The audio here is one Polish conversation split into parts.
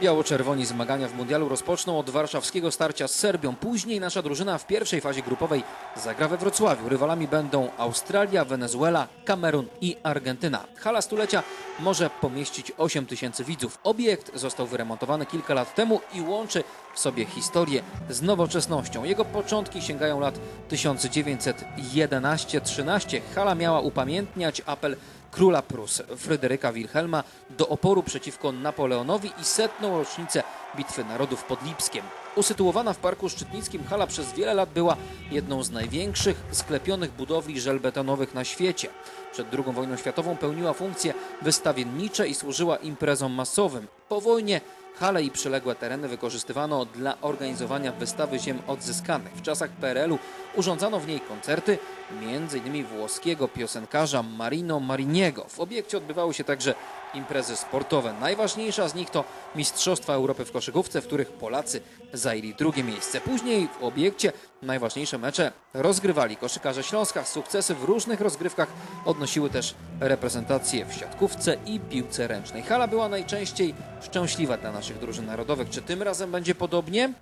Biało-czerwoni zmagania w mundialu rozpoczną od warszawskiego starcia z Serbią. Później nasza drużyna w pierwszej fazie grupowej zagra we Wrocławiu. Rywalami będą Australia, Wenezuela, Kamerun i Argentyna. Hala stulecia może pomieścić 8 tysięcy widzów. Obiekt został wyremontowany kilka lat temu i łączy w sobie historię z nowoczesnością. Jego początki sięgają lat 1911-13. Hala miała upamiętniać apel króla Prus Fryderyka Wilhelma do oporu przeciwko Napoleonowi i setną rocznicę Bitwy Narodów pod Lipskiem. Usytuowana w Parku Szczytnickim hala przez wiele lat była jedną z największych sklepionych budowli żelbetonowych na świecie. Przed II wojną światową pełniła funkcje wystawiennicze i służyła imprezom masowym. Po wojnie Hale i przyległe tereny wykorzystywano dla organizowania wystawy ziem odzyskanych. W czasach PRL-u urządzano w niej koncerty, m.in. włoskiego piosenkarza Marino Mariniego. W obiekcie odbywały się także imprezy sportowe. Najważniejsza z nich to Mistrzostwa Europy w koszykówce, w których Polacy zajęli drugie miejsce. Później w obiekcie najważniejsze mecze rozgrywali koszykarze Śląska. Sukcesy w różnych rozgrywkach odnosiły też reprezentacje w siatkówce i piłce ręcznej. Hala była najczęściej szczęśliwa dla naszych drużyn narodowych. Czy tym razem będzie podobnie?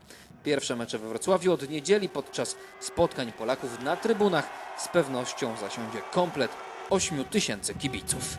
Pierwsze mecze we Wrocławiu od niedzieli podczas spotkań Polaków na trybunach z pewnością zasiądzie komplet 8 tysięcy kibiców.